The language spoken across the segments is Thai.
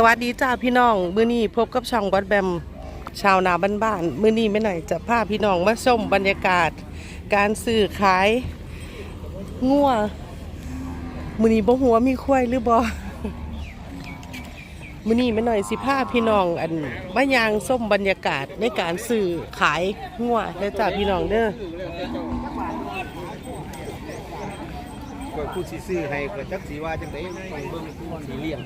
สวัสดีจ้าพี่น้อง มื้อนี้พบกับช่องบอดแบมชาวนาบ้านๆมื้อนี้ไม่หน่อยจะพาพี่น้องมาชมบรรยากาศ การซื้อขายงัวมื้อนี้บ่หัวมีควายหรือบ่มื้อนี้ไม่หน่อยสิพาพี่น้องอันมายางส้มบรรยากาศในการซื้อขายงัวเด้อจ้าพี่น้องเด้อก็ผู้ซื้อให้เก็จักสีว่าจังได๋เบิ่งสีเลี้ยง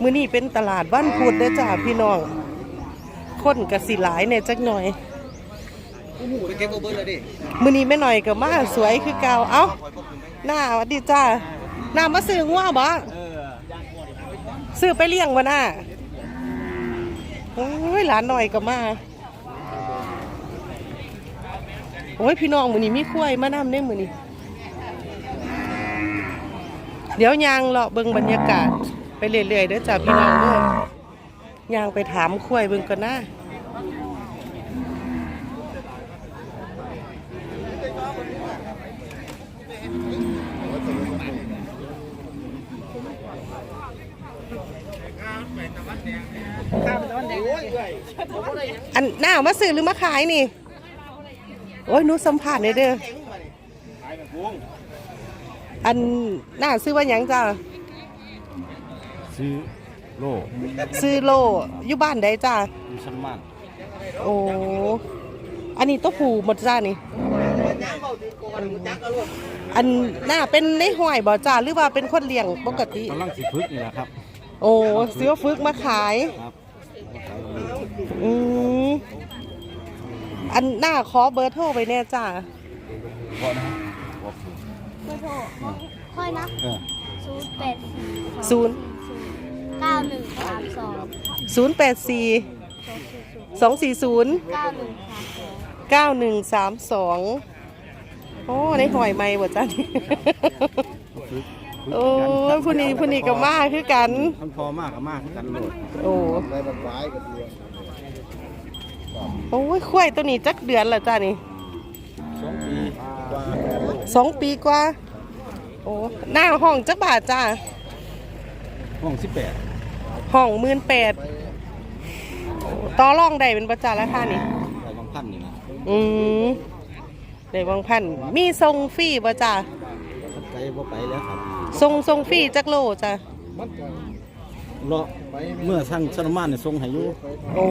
มื้อนี้เป็นตลาดวันพุธเด้อจ้าพี่น้อง คนก็สิหลายแหน่จักหน่อยอู้หูไปเก็บบ่เบิ่งเลยดิมื้อนี้แม่หน่อยก็มาสวยคือเก่าเอ้าหน้าหวัดดีจ้าหน้ามาซื้องัวบ่เออซื้อไปเลี้ยงบ่น่ะโอ้ยหลานหน่อยก็มาโอ้ยพี่น้องมื้อนี้มีควายมานำเด้มื้อนี้ เดี๋ยวยางเลาะเบิ่งบรรยากาศ ไปเรื่อยๆเด้อจ้าพี่น้องเด้อยางไปถามควายเบิ่งก่อนนะอันหน้ามาซื้อหรือมาขายนี่ โอ้ยหนูสัมผัสเลยเด้อ อันหน้าซื้อว่าหยังจ้าซื้อโลซื้อโลอยู่บ้านใดจ้ามีชั้นมากโอ้อันนี้ตัวผูหมดจ้านี่ อันหน้าเป็นในห้อยบ่จ้าหรือว่าเป็นคนเลี้ยงปกติ กำลังสิพึกนี่แหละครับโอ้ซื้อฝึกมาขาย ครับอืมอันหน้าขอเบอร์โทรไปแน่จ้าบ่นะบ่ถูก เบอร์โทรค่อยนะเออศูนย์แปดสี่ศูนย์ เก้าหนึ่งสามสองศูนย์แปดสี่สองสี่ศูนย์เก้าหนึ่งสามสองเก้าหนึ่งสามสองโอ้ในหอยไม่บ่จ้านี่พึกโอ้ยผู้นี้ผู้นี้ก็มาคือกัน มันพอมากก็มากกันโลดโอ้ได้บักหลายก็เดียวโอ้ยควายตัวนี้จักเดือนละจ้านี่สองปีกว่าสองปีกว่า โอ้หน้าห้องจักบาทจ้าห้อง18ห้องหมื่นแปดต่อรองได้เป็นประจาราคานี่ได้บางพันนี่นะอืมได้บางพันมีทรงฟรีบ่จ้าไกลบ่ไปแล้วครับทรงทรงฟรีจักโลจ้าเลาะเมื่อสั่งสนมานเนี่ยส่งให้อยู่โอ้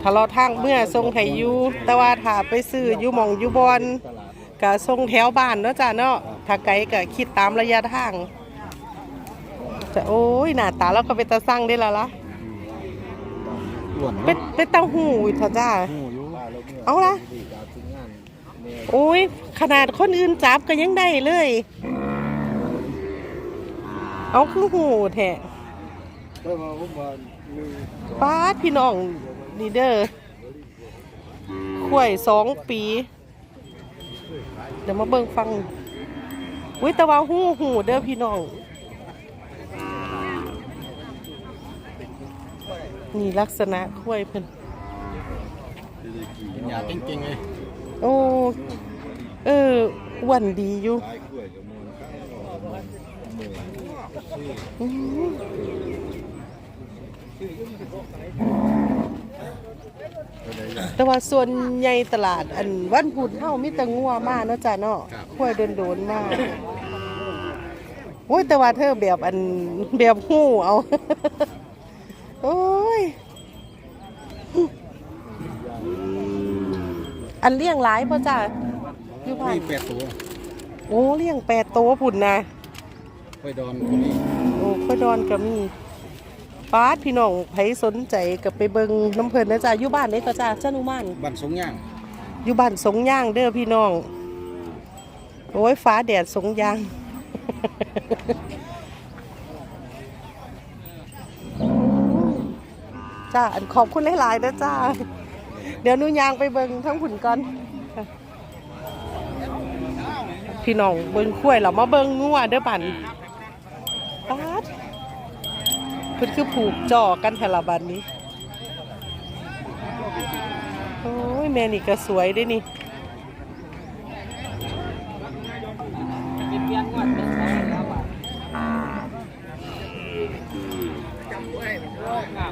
ถ้าเราทางเมื่อทรงให้อยู่แต่ว่าถ้าไปซื้ออยู่หมองอยู่บอนก็ทรงแถวบ้านเนาะจ้าเนาะ ถ้าไกลก็คิดตามระยะทางจะโอ้ยหน้าตาเราก็เป็นตาสั่งได้แล้วล่ะอ้วนเป็นเป็นเต้าหู้อีกเถอะจ้า หูอยู่เอาละ โอ้ยขนาดคนอื่นจับก็ยังได้เลย เอาคือหูแท้ป้าดพี่น้องนี่เด้อข่วยสองปี เดี๋ยวมาเบิ่งฟัง อุ้ยแต่ว่าหูหูเด้อพี่น้อง นี่ลักษณะข่วยเพิ่นกินยาเก่งๆเลยโอ้เอออ้วนดีอยู่อืม แต่ว่าส่วนใหญ่ตลาดอันวันพุธเฮามีแต่งัวมาเนาะจ้ะเนาะค่อยโดนๆมากโอ้ยแต่ว่าเธอแบบอันแบบหู้เอา โอ้ย อันเลี้ยงหลายป่ะจ้ะอยู่บ้านมีแปดตัวโอ้เลี้ยงแปดตัวผุ่นนะไปดอนคนนี้โอ้ค่อยดอนก็มี ป้าดพี่น้องไผสนใจกับไปเบิงน้ำเพลินนะจ๊ะอยู่บ้านเด้ก็จ้ะจ้านุมานบ้านสงย่างอยู่บ้านสงย่างเด้อพี่น้อง โอ้ยฟ้าแดดสงย่าง จ้าอันขอบคุณหลายๆนะจ้าเดี๋ยวหนูยางไปเบิงทั้งผุนก่อน พี่น้องเบิงคุ้วยเรามาเบิงงัวเด้อบัน เพื่นคือผูกจ่อกันแถลบานนี้ โอ้ย แม่นี่ก็สวยด้วยนี่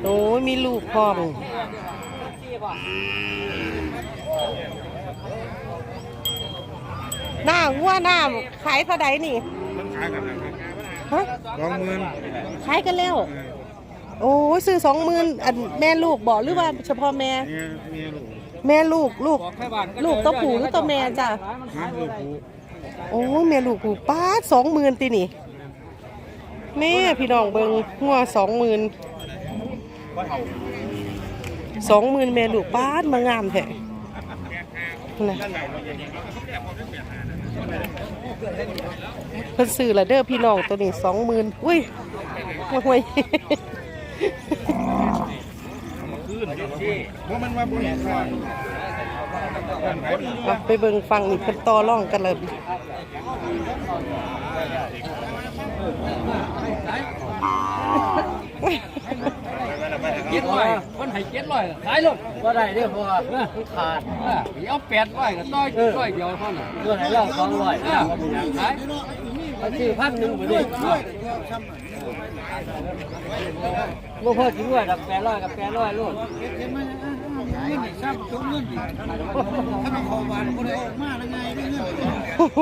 โอ้ยมีลูกพ่อมหน้าวัวหน้าขายเท่าใดนี่ขายกันแล้ครับฮะสองเงินขายกันแล้ว โอ้ยซื้อสองหมื่นอันแม่ลูกบอกหรือว่าเฉพาะแม่เนี่ยเมียลูกแม่ลูกลูก ลูกตัวผู้หรือตัวแม่จ้ะ ฮะลูกผู้โอ้ยแม่ลูกผูกป้าสองหมื่นตีนี่แม่พี่น้องเบิงหัวสองหมื่นสองหมื่นแม่ลูกป้าดมางามแท้นะเพิ่นซื้อละเด้อพี่น้องตัวนี้สองหมื่นอุ้ยห่วย ว่ามันว่าบุญค่ะเอาไปเบิ่งฟังนี่เพิ่นต่อร่องกันเลยเจ็ดร้อยคนให้เจ็ดร้อยขายลงก็ได้เด้อเพราะว่าขาดเอาแปดร้อยก็ต่อยร้อยเดียวเท่านั้นตัวไหนเราสองร้อยขาย เอาชื่อพันหนึ่งไปเลยลูกพ่อจิ้งด้วยกับแปดร้อยกับแปดร้อยลูก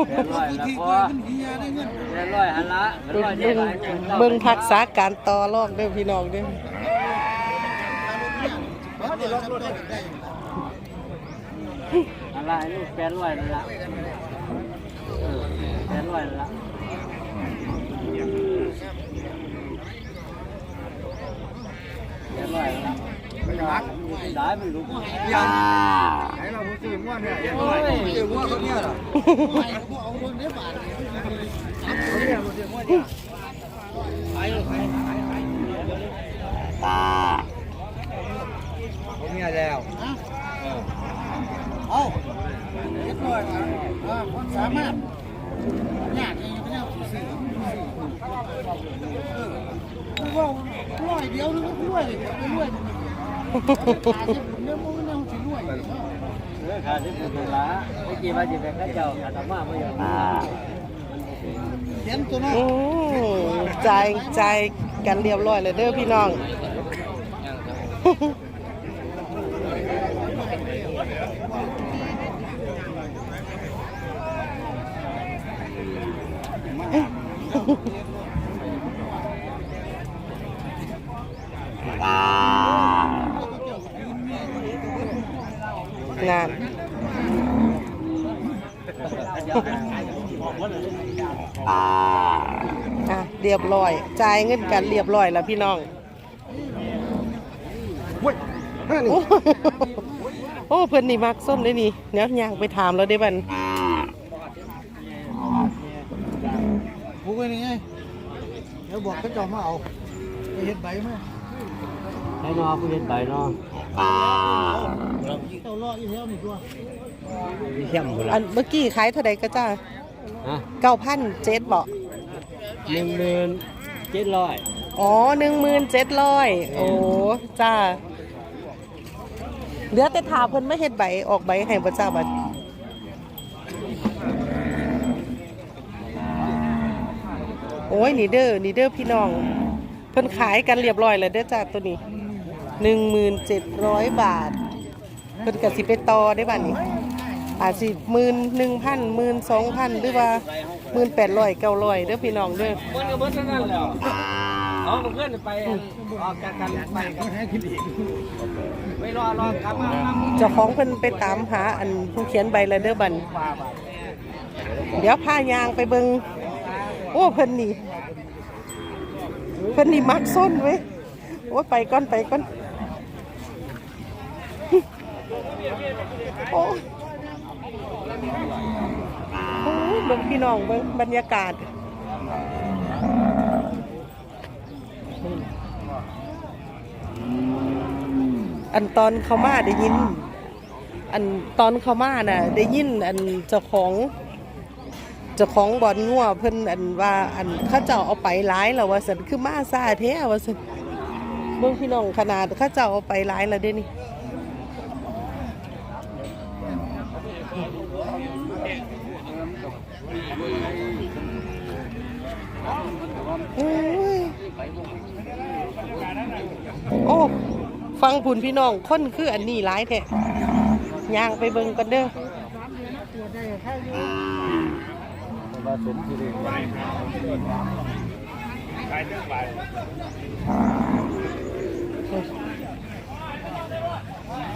แปดร้อยแล้วพอแปดร้อยหันละแปดร้อยเบิ่เจ็ดงร้อยเบิ่งทักษะการต่อรองเด้อพี่น้องเด้อหันละลูกแปดร้อยนั่นละแปดร้อยนั่นละ เดี๋ยวหน่อยนะ ได้ไม่รู้ยังไหนเราผู้ซื้อม้วนเนี่ยยังไงซื้อม้วนคนเนี้ยเหรอผมเนี่ยแล้ว เอาเรียบร้อยครับว่าคนสามารถยากเองไม่เอาสื่อว่าร้อยเดียวนึงก็รวยเลยไม่รวยเนี่ยมันเอาสิรวย เรื่อง ขาที่สุดละเมื่อกี้มาจีบแฟนเจ้าขาดมาไม่ยอมเห็นตัวน้องอืมจ่ายจ่ายกันเรียบร้อยเลยเด้อพี่น้องาน อะเรียบร้อย จ่ายเงินกันเรียบร้อยแล้วพี่น้องเว้ยห้านี่โอ้โอ้เพิ่นนี่มักส้มเลยนี่เดี๋ยวย่างไปถามแล้วได้บันผู้กันยังไงเดี๋ยวบอกเขาจอมาเอาไปเห็ดใบมาให้นอผู้เรียนไปนอเจ้ารออีกแล้วนี่ตัว มีเข้มหมดอันเมื่อกี้ขายเท่าใดก็จ้าฮะเก้าพันเจ็ดบอกหนึ่งหมื่นเจ็ดร้อยอ๋อหนึ่งหมื่นเจ็ดร้อยโอ้จ้าเหลือแต่ถาเพิ่นไม่เฮ็ดใบออกใบให้บ่จ้าบัดโอ้ยนี่เด้อนี่เด้อพี่น้อง เพิ่นขายกันเรียบร้อยแล้วเด้อจ้าตัวนี้หนึ่งหมื่นเจ็ดร้อยบาท เพิ่นก็สิไปต่อได้บัดนี้ อาจสิหมื่นหนึ่งพันหมื่นสองพันหรือว่าหมื่นแปดร้อยเก้าร้อยเด้อพี่น้องเด้อมันก็เบิดเท่านั้นแหล้วเอาเพื่อนไปออกจากกันไปกันไม่รอรอกลับมาเจ้าของเพิ่นไปตามหาอันผู้เขียนใบละเด้อบันเดี๋ยวพายางไปเบิงโอ้เพิ่นนี่เพิ่นนี่มักส้นเว้ยโอ้ไปก่อนไปก่อนโอ้ โอ้ยเบิ่งพี่น้องเบิ่งบรรยากาศอันตอนเขามาได้ยิน อันตอนเขามาน่ะ ได้ยิน อันเจ้าของเจ้าของบอลงัวเพิ่นอันว่า อันเขาเจ้าเอาไปหลายแล้วว่าสันคือมาซาแท้ว่าสันเบิ่งพี่น้องขนาดเขาเจ้าเอาไปหลายแล้วเด้นี่ โอ้ฟังผุนพี่น้องคนคืออันนี้ร้ายแท้ย่างไปเบิ่งกันเด้อ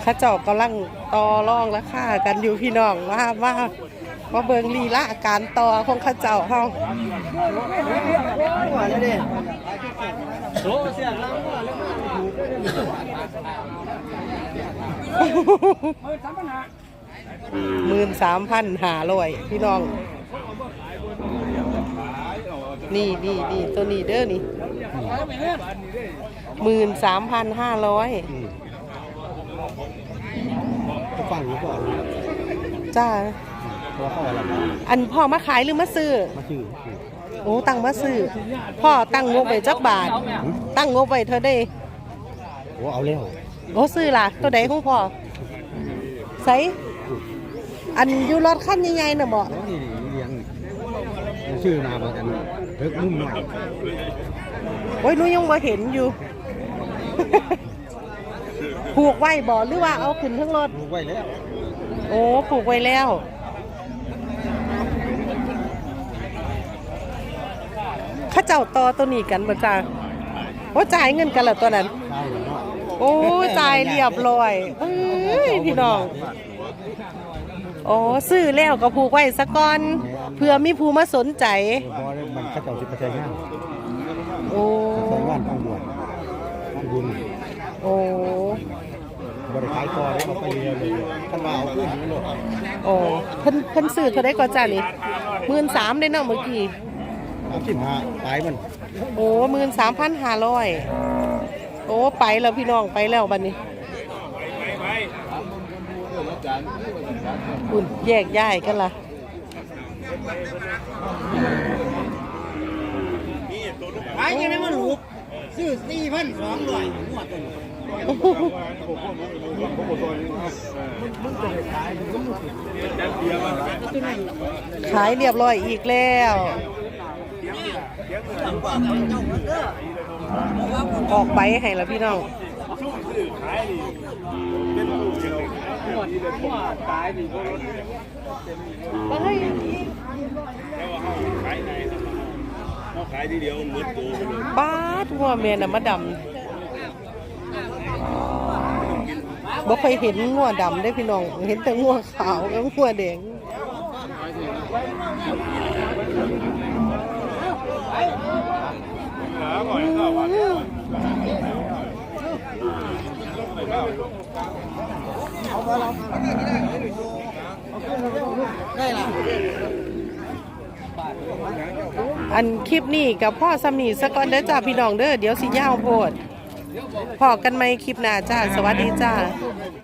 ข้าเจ้ากำลังต่อรองราคากันอยู่พี่น้องว่าว่า ว่าเบิ่งลีละการต่อของเข้าเจ้าเฮาว่าแล้วเด้โลเสียแล้วหมื่นสามพันหาร้อยพี่น้อง นี่นี่นี่ตัวนี้เด้อนี่หมื่นสามพันห้าร้อยก็ฟังอยู่ก่อนจ้าเพราะว่าเขาอะไรมาอันพ่อมาขายหรือมาซื้อ มาชื่อโอ้ตั้งมาซื้อ พ่อตั้งงบไว้จักบาท ตั้งงบไว้เธอได้ โอ้เอาแล้วโอ้ซื้อล่ะ ตัวใดของพ่อใส่อันอยู่รถคันใหญ่ๆน่ะบ่แล้วนี่เลี้ยงชื่อนามากันเพิกนุ่มหน่อยโอ้ยหนูยังบ่เห็นอยู่ ผูกไว้บ่หรือว่าเอาขึ้นทั้งรถดูไว้แล้ว โอ้ผูกไว้แล้ว เข้าเจ้าต่อตัวนี้กันบ่จ้าโอ้จ่ายเงินกันแล้วตัวนั้นใช่เนาะโอ้จ่ายเรียบร้อยเอ้ยพี่น้องโอ้ซื้อแล้วก็ผูกไว้ซะก่อนเพื่อมีผู้มาสนใจเพราะมันข้าเจ้าสิบเปอร์เซ็นต์งานโอ้ใช้งานทางด่วนทางบุญโอ้บริขายต่อแล้วก็ไปเรียนเลยท่านมาเอาขึ้นอยู่โลดโอ้เพิ่นเพิ่นซื้อเท่าได้ก่อนจ้านี่หมื่นสามได้เนาะเมื่อกี้ เอาขึ้นมาตายมันโอ้หมื่นสามพันห้าร้อยโอ้ ไปแล้วพี่น้องไปแล้วบัดนี้อุ่นแยกย้ายกันล่ะขายยังไงมันหุบซื้อสี่พันสองร้อยหัวตัวขายเรียบร้อยอีกแล้ว ออกไปให้แล้วพี่น้องตายดิขายทีเดียวหมดตัวไปเลยป้าดหัวแม่น่ะมาดำบ่เคยเห็นงัวดำได้พี่น้อง เห็นแต่งัวขาวกับงัวแดงได้ล่ะ อันคลิปนี้กับพ่อสำนีสะก่อนเด้อจ้าพี่น้องเด้อเดี๋ยวสิยาวโพดพอกันไหมคลิปหน้าจ้า สวัสดีจ้า